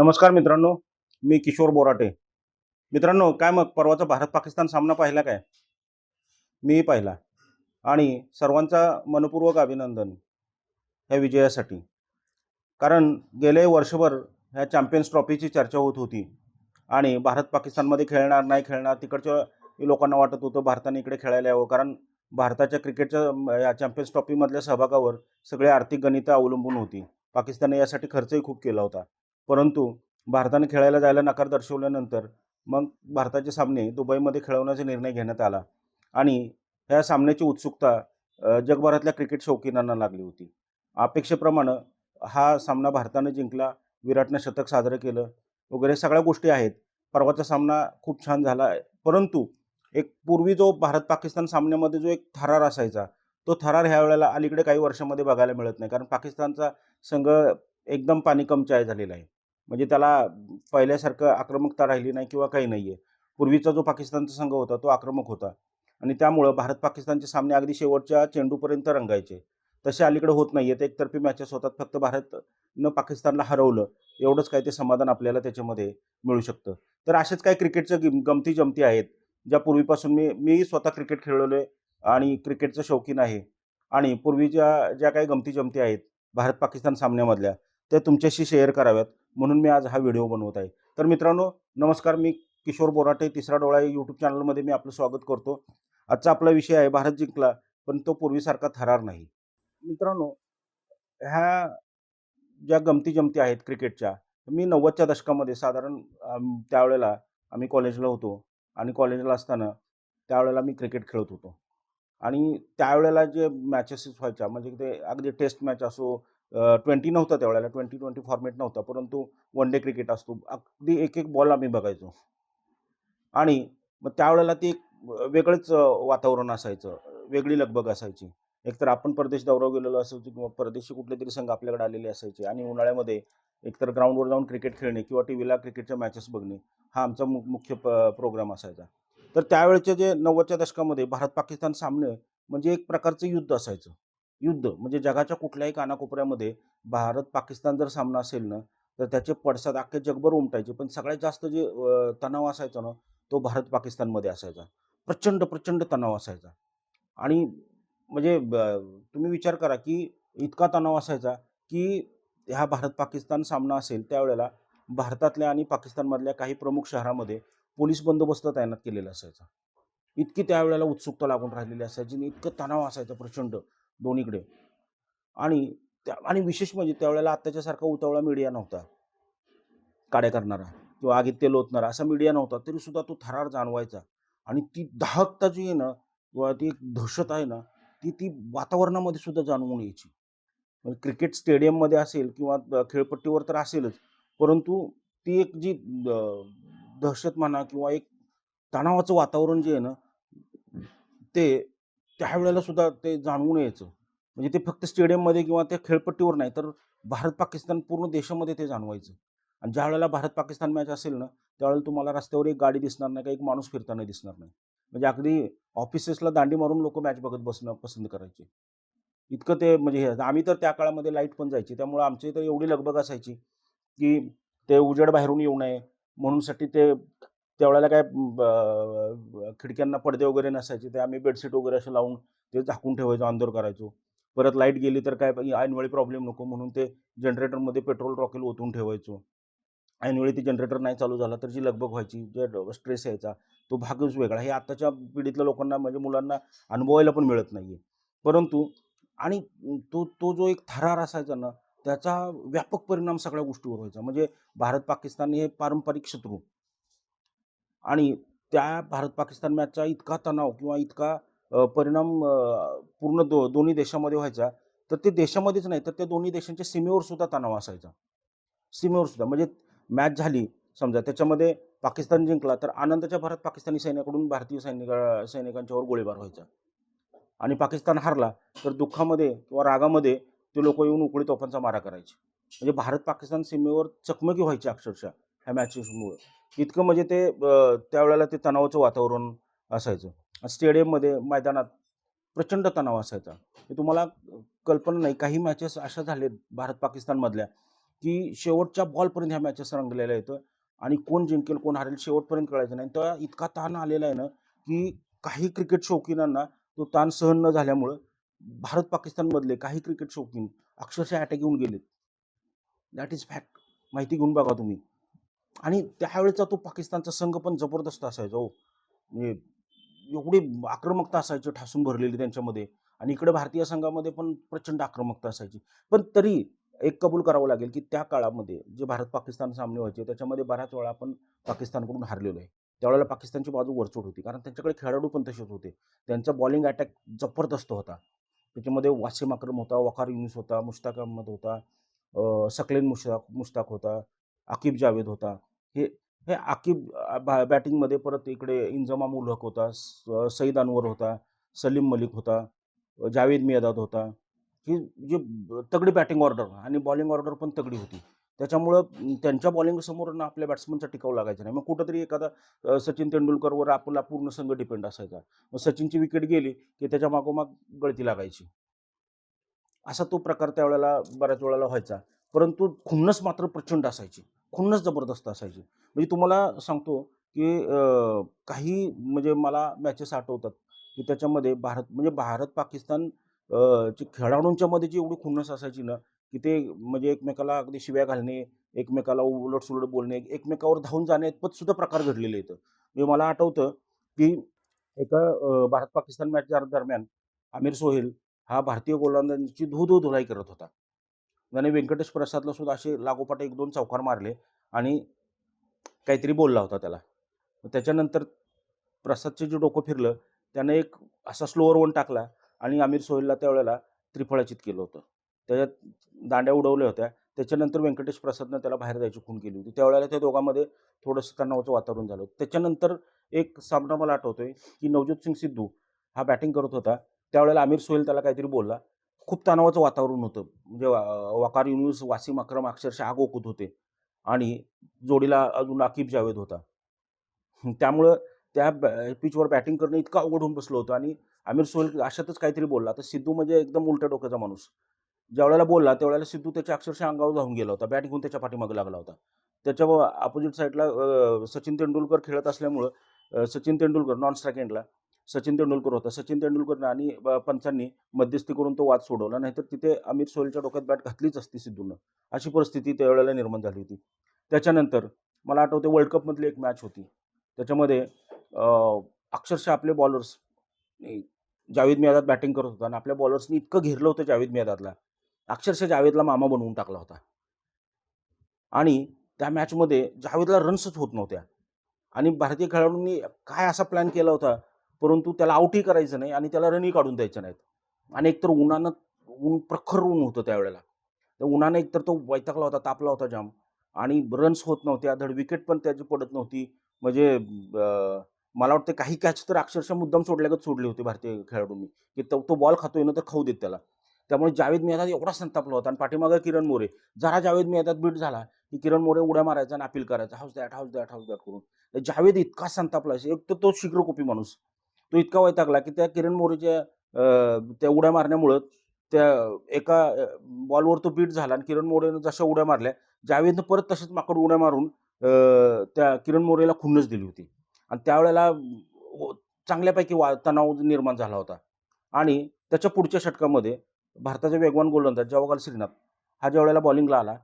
नमस्कार मित्रांनो मी किशोर बोराटे. मित्रांनो काय मग परवाचा भारत पाकिस्तान सामना पाहिला काय? मी पाहिला. आणि सर्वांचा मनपूर्वक अभिनंदन ह्या विजयासाठी. कारण गेले वर्षभर ह्या चॅम्पियन्स ट्रॉफीची चर्चा होत होती. आणि भारत पाकिस्तानमध्ये खेळणार नाही खेळणार तिकडच्या लोकांना वाटत होतं भारताने इकडे खेळायला यावं. कारण भारताच्या क्रिकेटच्या या चॅम्पियन्स ट्रॉफीमधल्या सहभागावर सगळे आर्थिक गणितं अवलंबून होती. पाकिस्तानने यासाठी खर्चही खूप केला होता. परंतु भारताने खेळायला जायला नकार दर्शवल्यानंतर मग भारताचे सामने दुबईमध्ये खेळवण्याचा निर्णय घेण्यात आला. आणि ह्या सामन्याची उत्सुकता जगभरातल्या क्रिकेट शौकीनांना लागली होती. अपेक्षेप्रमाणे हा सामना भारताने जिंकला विराटनं शतक साजरं केलं वगैरे सगळ्या गोष्टी आहेत. परवाचा सामना खूप छान झाला परंतु एक पूर्वी जो भारत पाकिस्तान सामन्यामध्ये जो एक थरार असायचा तो थरार ह्या वेळेला अलीकडे काही वर्षामध्ये बघायला मिळत नाही. कारण पाकिस्तानचा संघ एकदम पाणीकमचाय झालेला आहे. म्हणजे त्याला पहिल्यासारखं आक्रमकता राहिली नाही किंवा काही नाही आहे पूर्वीचा जो पाकिस्तानचा संघ होता तो आक्रमक होता. आणि त्यामुळं भारत पाकिस्तानचे सामने अगदी शेवटच्या चेंडूपर्यंत रंगायचे. तसे अलीकडे होत नाही आहेत एकतर्फी मॅचेस होतात फक्त भारतनं पाकिस्तानला हरवलं. एवढंच काय ते समाधान आपल्याला त्याच्यामध्ये मिळू शकतं. तर असेच काही क्रिकेटच्या गिम गमती जमती आहेत ज्या पूर्वीपासून मी मी स्वतः क्रिकेट खेळलेलो आहे आणि क्रिकेटचं शौकीन आहे. आणि पूर्वीच्या ज्या काही गमती जमती आहेत भारत पाकिस्तान सामन्यामधल्या त्या तुमच्याशी शेअर कराव्यात. म्हणून मी आज हा व्हिडिओ बनवत आहे. तर मित्रांनो नमस्कार मी किशोर बोराटे तिसरा डोळा यूट्यूब चॅनलमध्ये मी आपलं स्वागत करतो. आजचा आपला विषय आहे भारत जिंकला पण तो पूर्वीसारखा थरार नाही. मित्रांनो ह्या ज्या गमती जमती आहेत क्रिकेटच्या मी नव्वदच्या दशकामध्ये साधारण त्यावेळेला आम्ही कॉलेजला होतो आणि कॉलेजला असताना त्यावेळेला मी क्रिकेट खेळत होतो. आणि त्यावेळेला जे मॅचेसेस व्हायच्या म्हणजे ते अगदी टेस्ट मॅच असो ट्वेंटी नव्हता त्यावेळेला ट्वेंटी ट्वेंटी फॉर्मेट नव्हता परंतु वन डे क्रिकेट असतो. अगदी एक एक बॉल आम्ही बघायचो. आणि मग त्यावेळेला ते एक वेगळंच वातावरण असायचं वेगळी लगबग असायची. एकतर आपण परदेश दौरा गेलेलो असायचो किंवा परदेशी कुठले तरी संघ आपल्याकडे आलेले असायचे आणि उन्हाळ्यामध्ये एकतर ग्राउंडवर जाऊन क्रिकेट खेळणे किंवा टी व्हीला क्रिकेटच्या मॅचेस बघणे हा आमचा मु मुख्य प प्रोग्राम असायचा. तर त्यावेळेचे जे नव्वदच्या दशकामध्ये भारत पाकिस्तान सामने म्हणजे एक प्रकारचं युद्ध असायचं. युद्ध म्हणजे जगाच्या कुठल्याही कानाकोपऱ्यामध्ये भारत पाकिस्तान जर सामना असेल ना तर त्याचे पडसाद अख्खे जगभर उमटायचे. पण सगळ्यात जास्त जे तणाव असायचा ना तो भारत पाकिस्तानमध्ये असायचा. प्रचंड प्रचंड तणाव असायचा. आणि म्हणजे ब- तुम्ही विचार करा की इतका तणाव असायचा की ह्या भारत पाकिस्तान सामना असेल त्यावेळेला भारतातल्या आणि पाकिस्तानमधल्या काही प्रमुख शहरामध्ये पोलीस बंदोबस्त तैनात केलेला असायचा. इतकी त्यावेळेला उत्सुकता लागून राहिलेली असायची आणि इतकं तणाव असायचं प्रचंड. दोन्हीकडे. आणि त्या आणि विशेष म्हणजे त्यावेळेला आत्ताच्यासारखा उतावळा मीडिया नव्हता. काड्या करणारा किंवा आगीत तेल ओतणारा असा मीडिया नव्हता तरी सुद्धा तो थरार जाणवायचा. आणि ती दाहकता जी आहे ना किंवा ती एक दहशत आहे ना ती ती वातावरणामध्ये सुद्धा जाणवून यायची. म्हणजे क्रिकेट स्टेडियममध्ये असेल किंवा खेळपट्टीवर तर असेलच परंतु ती एक जी द- दहशत म्हणा किंवा एक तणावाचं वातावरण जे आहे ना ते त्यावेळेला सुद्धा ते जाणवून यायचं म्हणजे ते फक्त स्टेडियममध्ये किंवा त्या खेळपट्टीवर नाही तर भारत पाकिस्तान पूर्ण देशामध्ये ते जाणवायचं. आणि ज्या वेळेला भारत पाकिस्तान मॅच असेल ना त्यावेळेला तुम्हाला रस्त्यावर एक गाडी दिसणार नाही का एक माणूस फिरताना दिसणार नाही. म्हणजे अगदी ऑफिसेसला दांडी मारून लोक मॅच बघत बसणं पसंत करायचे. इतकं ते म्हणजे हे आम्ही तर त्या काळामध्ये लाइट पण जायची त्यामुळे आमची तर एवढी लगबग असायची की ते उजेड बाहेरून येऊ नये म्हणूनसाठी ते त्यावेळेला काय ब- खिडक्यांना पडदे वगैरे नसायचे ते आम्ही बेडशीट वगैरे असं लावून ते झाकून ठेवायचो अंदर करायचो. परत लाइट गेली तर काय ऐनवेळी प्रॉब्लेम नको म्हणून ते जनरेटरमध्ये पेट्रोल रॉकेल ओतून ठेवायचो. ऐनवेळी ती जनरेटर नाही चालू झाला तर जी लगबग व्हायची जे स्ट्रेस यायचा तो भागच वेगळा. हे आत्ताच्या पिढीतल्या लोकांना म्हणजे मुलांना अनुभवायला पण मिळत नाही आहे परंतु आणि तो तो जो एक थरार असायचा ना त्याचा व्यापक परिणाम सगळ्या गोष्टीवर व्हायचा. म्हणजे भारत पाकिस्तान हे पारंपरिक शत्रू. आणि त्या भारत पाकिस्तान मॅचचा इतका तणाव किंवा इतका परिणाम पूर्ण दो दोन्ही देशामध्ये व्हायचा तर ते देशामध्येच नाही तर त्या दोन्ही देशांच्या सीमेवर सुद्धा तणाव असायचा. सीमेवर सुद्धा म्हणजे मॅच झाली समजा त्याच्यामध्ये पाकिस्तान जिंकला तर आनंदाच्या भारत पाकिस्तानी सैन्याकडून भारतीय सैनिक सैनिकांच्यावर गोळीबार व्हायचा. आणि पाकिस्तान हारला तर दुःखामध्ये किंवा रागामध्ये ते लोक येऊन उकळी तोफांचा मारा करायचे. म्हणजे भारत पाकिस्तान सीमेवर चकमकी व्हायची अक्षरशः. ह्या मॅचेसमुळे इतकं म्हणजे ते त्यावेळेला ते तणावाचं वातावरण असायचं. स्टेडियममध्ये मैदानात प्रचंड तणाव असायचा. हे तुम्हाला कल्पना नाही काही मॅचेस अशा झालेत भारत पाकिस्तानमधल्या की शेवटच्या बॉलपर्यंत ह्या मॅचेस रंगलेल्या आहेत. आणि कोण जिंकेल कोण हरेल शेवटपर्यंत कळायचं नाही. तर इतका ताण आलेला आहे ना की काही क्रिकेट शौकीनांना तो ताण सहन न झाल्यामुळं भारत पाकिस्तानमधले काही क्रिकेट शौकीन अक्षरशः अटॅक येऊन गेलेत. दॅट इज फॅक्ट माहिती घेऊन बघा तुम्ही. आणि त्यावेळेचा तो पाकिस्तानचा संघ पण जबरदस्त असायचा हो. म्हणजे एवढी आक्रमकता असायची ठासून भरलेली त्यांच्यामध्ये. आणि इकडे भारतीय संघामध्ये पण प्रचंड आक्रमकता असायची. पण तरी एक कबूल करावं लागेल की त्या काळामध्ये जे भारत पाकिस्तान सामने व्हायचे त्याच्यामध्ये बऱ्याच वेळा आपण पाकिस्तानकडून हारलेलो आहे. त्यावेळेला पाकिस्तानची बाजू वरचोट होती. कारण त्यांच्याकडे खेळाडू पण तसेच होते. त्यांचा बॉलिंग अटॅक जबरदस्त होता. त्याच्यामध्ये वासिम अक्रम होता वकार युनिस होता मुश्ताक अहमद होता सकलेन मुश्ताक मुश्ताक होता आकिब जावेद होता. हे हे आकिब बॅ- बॅटिंगमध्ये परत इकडे इंजमा उल होता स- सईद अनवर होता सलीम मलिक होता जावेद मियादाद होता. ही जी तगडी बॅटिंग ऑर्डर आणि बॉलिंग ऑर्डर पण तगडी होती. त्याच्यामुळं त्यांच्या बॉलिंग समोर ना आपल्या बॅट्समनचा टिकाव लागायचा नाही. मग कुठंतरी एखादा सचिन तेंडुलकरवर आपला पूर्ण संघ डिपेंड असायचा. मग सचिनची विकेट गेली की त्याच्या मागोमाग गळती लागायची. असा तो प्रकार त्यावेळेला बऱ्याच वेळेला व्हायचा. परंतु खुन्नस मात्र प्रचंड असायची. खुन्नस जबरदस्त असायची. म्हणजे तुम्हाला सांगतो की काही म्हणजे मला मॅचेस आठवतात की त्याच्यामध्ये भारत म्हणजे भारत पाकिस्तान ची खेळाडूंच्या मध्ये जी एवढी खुन्नस असायची ना की ते म्हणजे एकमेकाला अगदी शिव्या घालणे एकमेकाला उलट सुलट बोलणे एकमेकावर धावून जाणे इतपत सुद्धा प्रकार घडलेले आहेत. म्हणजे मला आठवतं की एका भारत पाकिस्तान मॅच दरम्यान आमिर सोहेल हा भारतीय गोलंदाजांची धू धू धुलाई करत होता. त्याने व्यंकटेश प्रसादला सुद्धा असे लागोपाठ एक दोन चौकार मारले आणि काहीतरी बोलला होता त्याला. त्याच्यानंतर प्रसादचे जे डोकं फिरलं त्यानं एक असा स्लोअर वन टाकला आणि आमिर सोहेलला त्यावेळेला त्रिफळाचित केलं होतं. त्याच्यात दांड्या उडवल्या होत्या. त्याच्यानंतर व्यंकटेश प्रसादनं त्याला बाहेर जायची खून केली होती. त्यावेळेला त्या दोघांमध्ये थोडंसं तणावाचं वातावरण झालं त्याच्यानंतर एक सामना मला आठवतोय की नवज्योत सिंग सिद्धू हा बॅटिंग करत होता. त्यावेळेला आमिर सोहेल त्याला काहीतरी बोलला. खूप तणावाचं वातावरण होतं. म्हणजे वा- वकार युनिव्हर्स वासिम अक्रम अक्षरशः आग ओकत होते आणि जोडीला अजून आकिब जावेद होता. त्यामुळं त्या पिचवर बॅटिंग करणं इतकं अवघड होऊन बसलं होतं आणि आमिर सोहेल अशातच काहीतरी बोलला. तर सिद्धू म्हणजे एकदम उलट्या डोक्याचा माणूस. ज्यावेळेला बोलला त्यावेळेला सिद्धू त्याच्या अक्षरशः अंगावर जाऊन गेला होता. बॅट घेऊन त्याच्या पाठीमागे लागला होता. त्याच्या अपोजिट साईडला सचिन तेंडुलकर खेळत असल्यामुळं सचिन तेंडुलकर नॉन स्ट्राईक एंडला सचिन तेंडुलकर होता. सचिन तेंडुलकर आणि पंचांनी मध्यस्थी करून तो वाद सोडवला. नाहीतर तिथे अमित सोहेलच्या डोक्यात बॅट घातलीच असती सिद्धूनं. अशी परिस्थिती त्यावेळेला निर्माण झाली होती. त्याच्यानंतर मला आठवते वर्ल्ड कपमधली एक मॅच होती. त्याच्यामध्ये अक्षरशः आपले बॉलर्स जावेद मियादाद बॅटिंग करत होता आणि आपल्या बॉलर्सनी इतकं घेरलं होतं जावेद मियादादला अक्षरशः जावेदला मामा बनवून टाकला होता. आणि त्या मॅचमध्ये जावेदला रन्सच होत नव्हत्या. आणि भारतीय खेळाडूंनी काय असा प्लॅन केला होता? परंतु त्याला आउटही करायचं नाही आणि त्याला रनही काढून द्यायचं नाहीत. आणि एकतर उन्हानं ऊन प्रखर ऊन होतं त्यावेळेला. त्या उन्हानं एकतर तो वैतागला होता तापला होता जाम. आणि रन्स होत नव्हत्या धड विकेट पण त्याची पडत नव्हती. म्हणजे मला वाटतं काही कॅच तर अक्षरशः मुद्दाम सोडल्यागत सोडली होती भारतीय खेळाडूंनी. की तो तो बॉल खातोय ना तर खाऊ देत त्याला. त्यामुळे जावेद मियादाद एवढा संतापला होता. आणि पाठीमागं किरण मोरे. जरा जावेद मियादाद बीट झाला की किरण मोरे उड्या मारायचा आणि अपील करायचा. How's that how's that how's that करून. जावेद इतका संतापला. एक तर तो शीघ्रकोपी माणूस. तो इतका वैतागला की त्या किरण मोरेच्या त्या उड्या मारण्यामुळं त्या एका बॉलवर तो बीट झाला आणि किरण मोरेनं जशा उड्या मारल्या जावेदनं परत तसेच माकड उड्या मारून त्या किरण मोरेला खुन्नच दिली होती. आणि त्यावेळेला हो- चांगल्यापैकी वा तणाव निर्माण झाला होता. आणि त्याच्या पुढच्या षटकामध्ये भारताचा वेगवान गोलंदाज जवाहरलाल श्रीनाथ हा ज्या वेळेला बॉलिंगला आला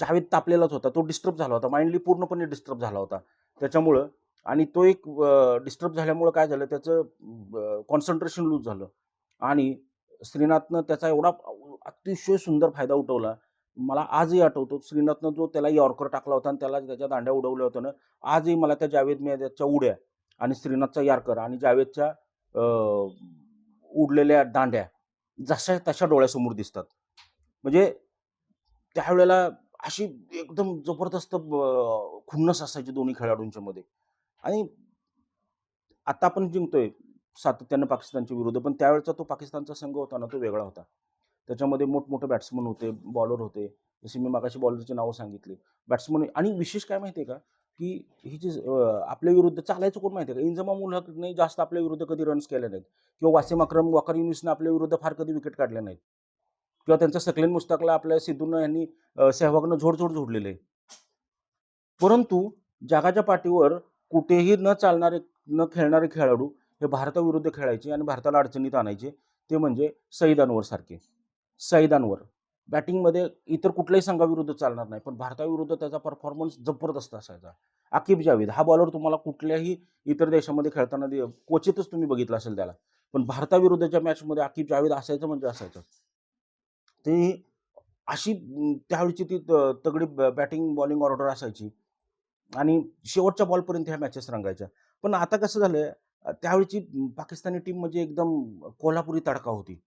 जावेद तापलेलाच होता तो डिस्टर्ब झाला होता. माइंडली पूर्णपणे डिस्टर्ब झाला होता. त्याच्यामुळं आणि तो एक डिस्टर्ब झाल्यामुळं काय झालं त्याचं कॉन्सन्ट्रेशन लूज झालं. आणि श्रीनाथनं त्याचा एवढा अतिशय सुंदर फायदा उठवला. मला आजही आठवतो श्रीनाथनं जो त्याला यॉर्कर टाकला होता आणि त्याला त्याच्या दांड्या उडवल्या होत्या ना आजही मला त्या जावेद मियाच्या उड्या आणि श्रीनाथचा यार्कर आणि जावेदच्या उडलेल्या दांड्या जशा तशा डोळ्यासमोर दिसतात. म्हणजे त्यावेळेला अशी एकदम जबरदस्त खुन्नस असायची दोन्ही खेळाडूंच्या मध्ये आणि आता आपण जिंकतोय सातत्यानं पाकिस्तानच्या विरुद्ध पण त्यावेळेचा तो पाकिस्तानचा संघ होता ना तो वेगळा होता. त्याच्यामध्ये मोठमोठे बॅट्समन होते बॉलर होते. जसे मी मागाशी बॉलरची नावं सांगितली. बॅट्समन आणि विशेष काय माहिती आहे का की ही जी आपल्या विरुद्ध चालायचं कोण माहिती आहे का? इंजमा मुलहकने जास्त आपल्या विरुद्ध कधी रन्स केले नाहीत. किंवा वासिम अक्रम वाकर युनिसने आपल्या विरुद्ध फार कधी विकेट काढले नाहीत. किंवा त्यांचा सकलेन मुस्ताकला आपल्या सिद्धूनं यांनी सहवागनं सेहवागनं झोडझोड जोडलेलं. आहे परंतु जगाच्या पाठीवर कुठेही न चालणारे न खेळणारे खेळाडू हे भारताविरुद्ध खेळायचे आणि भारताला अडचणीत आणायचे ते म्हणजे सईद अनवर सारखे. सईद अनवर बॅटिंगमध्ये इतर कुठल्याही संघाविरुद्ध चालणार नाही पण भारताविरुद्ध त्याचा परफॉर्मन्स जबरदस्त असायचा. आकिब जावेद हा बॉलर तुम्हाला कुठल्याही इतर देशामध्ये खेळताना दे क्वचितच तुम्ही बघितलं असेल त्याला. पण भारताविरुद्धच्या मॅचमध्ये आकिब जावेद असायचं म्हणजे असायचं. ते अशी त्यावेळीची ती त- तगडी बॅटिंग बॉलिंग ऑर्डर असायची. आणि शेवटच्या बॉलपर्यंत ह्या मॅचेस रंगायच्या. पण आता कसं झालं त्यावेळीची त्यावेळची पाकिस्तानी टीम म्हणजे एकदम कोल्हापुरी तडका होती.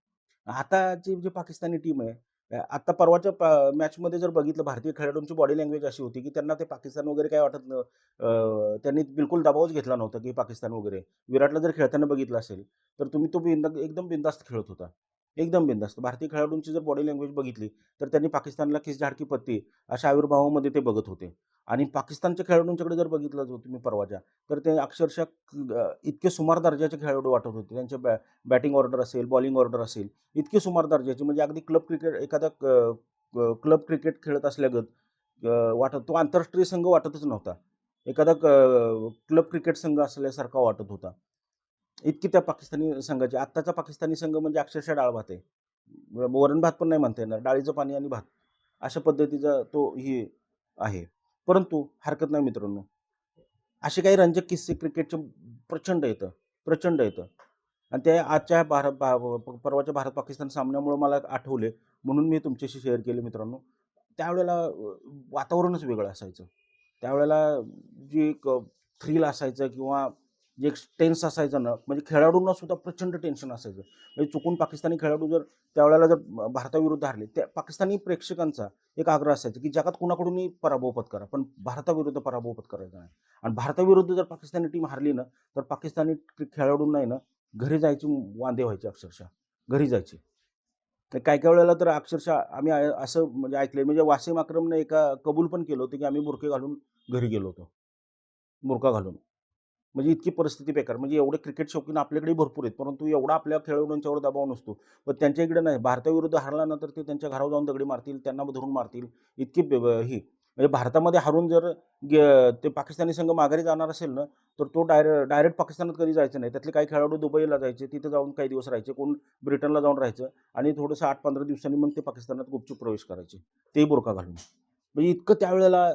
आताची जी पाकिस्तानी टीम आहे आता परवाच्या पा- मॅचमध्ये जर बघितलं भारतीय खेळाडूंची बॉडी लँग्वेज अशी होती की त्यांना ते पाकिस्तान वगैरे काय वाटत न- त्यांनी बिलकुल दबावच घेतला नव्हता की पाकिस्तान वगैरे. विराटला जर खेळताना बघितलं असेल तर तुम्ही तो बिंद एकदम बिंदास्त खेळत होता. एकदम बिंदास्त. भारतीय खेळाडूंची जर बॉडी लँग्वेज बघितली तर त्यांनी पाकिस्तानला किस झाडकी पत्ती अशा आविर्भावामध्ये ते बघत होते. आणि पाकिस्तानच्या खेळाडूंच्याकडे जर बघितलं जो तुम्ही परवाच्या तर ते अक्षरशः इतके सुमार दर्जाचे खेळाडू वाटत होते. त्यांचे बॅ बॅटिंग ऑर्डर असेल बॉलिंग ऑर्डर असेल इतके सुमार दर्जाचे. म्हणजे अगदी क्लब क्रिकेट एखादा क्लब क्रिकेट खेळत असल्यागत वाटत तो आंतरराष्ट्रीय संघ वाटतच नव्हता. एखादा क्लब क्रिकेट संघ असल्यासारखा वाटत होता. इतकी त्या पाकिस्तानी संघाची आत्ताचा पाकिस्तानी संघ म्हणजे अक्षरशः डाळ भात आहे. वरण भात पण नाही म्हणता येणार डाळीचं पाणी आणि भात. अशा पद्धतीचा तो ही आहे. परंतु हरकत नाही मित्रांनो. असे काही रंजक किस्से क्रिकेटचे प्रचंड येतं प्रचंड येतं. आणि ते आजच्या भारत भा- परवाच्या भारत पाकिस्तान सामन्यामुळे मला आठवले म्हणून मी तुमच्याशी शेअर केले मित्रांनो. त्यावेळेला वातावरणच वेगळं असायचं. त्यावेळेला जी एक थ्रिल असायचं किंवा जे टेन्स असायचं ना म्हणजे खेळाडूंना सुद्धा प्रचंड टेन्शन असायचं. म्हणजे चुकून पाकिस्तानी खेळाडू जर त्यावेळेला जर भारताविरुद्ध हारले त्या पाकिस्तानी प्रेक्षकांचा एक आग्रह असायचा की जगात कुणाकडूनही पराभव पत्करा पण भारताविरुद्ध पराभव पत्करायचा नाही. आणि भारताविरुद्ध जर पाकिस्तानी टीम हारली ना तर पाकिस्तानी खेळाडूंना आहे ना घरी जायची वांदे व्हायचे अक्षरशः. घरी जायचे. तर काय काय वेळेला तर अक्षरशः आम्ही असं म्हणजे ऐकले म्हणजे वासिम अक्रमने एका कबूल पण केलं होतं की आम्ही बुरके घालून घरी गेलो होतो. बुरका घालून. म्हणजे इतकी परिस्थिती बेकार. म्हणजे एवढे क्रिकेट शौकीन आपल्याकडे भरपूर आहेत परंतु एवढा आपल्या खेळाडूंच्यावर दबाव नसतो. पण त्यांच्या इकडे नाही. भारताविरुद्ध हारला ना तर ते त्यांच्या घरावर जाऊन दगडी मारतील त्यांना धरून मारतील. इतकी बे- ही. म्हणजे भारतामध्ये हारून जर ते पाकिस्तानी संघ माघारी जाणार असेल ना तर तो डायरे डायरेक्ट पाकिस्तानात कधी जायचं नाही. त्यातले काही खेळाडू दुबईला जायचे तिथे जाऊन काही दिवस राहायचे कोण ब्रिटनला जाऊन राहायचं आणि थोडंसं आठ पंधरा दिवसांनी मग ते पाकिस्तानात गुपचूप प्रवेश करायचे. तेही बुरखा घालून म्हणजे इतकं त्यावेळेला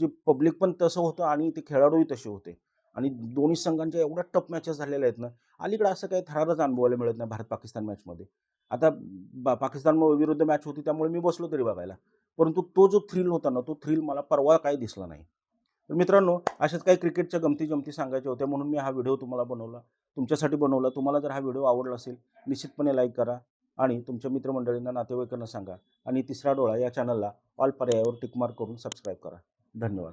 जे पब्लिक पण तसं होतं आणि ते खेळाडूही तसे होते. आणि दोन्ही संघांच्या एवढ्या टफ मॅचेस झालेल्या आहेत ना अलीकडे असं काही थरारच अनुभवायला मिळत नाही भारत पाकिस्तान मॅचमध्ये आता बा- पाकिस्तान विरुद्ध मॅच होती त्यामुळे मी बसलो तरी बघायला. परंतु तो जो थ्रिल होता ना तो थ्रिल मला परवा काही दिसला नाही. तर मित्रांनो अशाच काही क्रिकेटच्या गमती जमती सांगायच्या होत्या म्हणून मी हा व्हिडिओ तुम्हाला बनवला. तुमच्यासाठी बनवला. तुम्हाला जर हा व्हिडिओ आवडला असेल निश्चितपणे लाईक करा आणि तुमच्या मित्रमंडळींना नातेवाईकांना सांगा. आणि तिसरा डोळा या चॅनलला ऑल पर्यायावर टिकमार्क करून सबस्क्राईब करा. धन्यवाद.